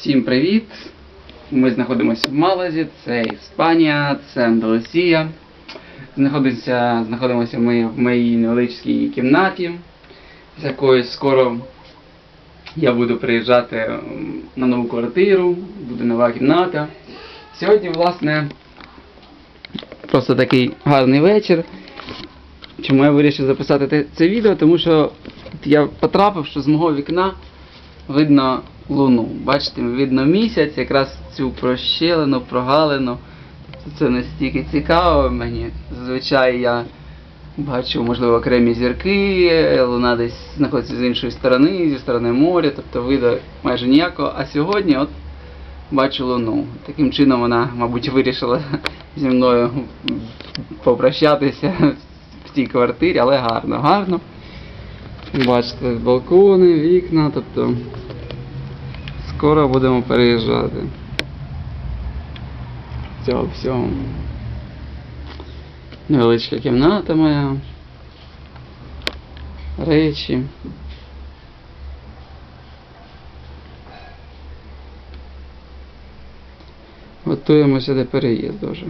Всім привіт! Ми знаходимося в Малазі, це Іспанія, це Андалусія. Знаходимося, знаходимося ми в моїй невеличкій кімнаті, з якої скоро я буду приїжджати на нову квартиру, буде нова кімната. Сьогодні, власне, просто такий гарний вечір. Чому я вирішив записати це відео? Тому що я потрапив, що з мого вікна видно луну. Бачите, видно місяць, якраз цю прощелену, прогалину. Це настільки цікаво мені. Зазвичай я бачу, можливо, окремі зірки, луна десь знаходиться з іншої сторони, зі сторони моря, тобто виду майже ніякого. А сьогодні от бачу луну. Таким чином вона, мабуть, вирішила зі мною попрощатися в цій квартирі, але гарно, гарно. Бачите, балкони, вікна, тобто скоро будемо переїжджати. Цього всього. Невеличка кімната моя. Речі. Готуємося до переїзду вже.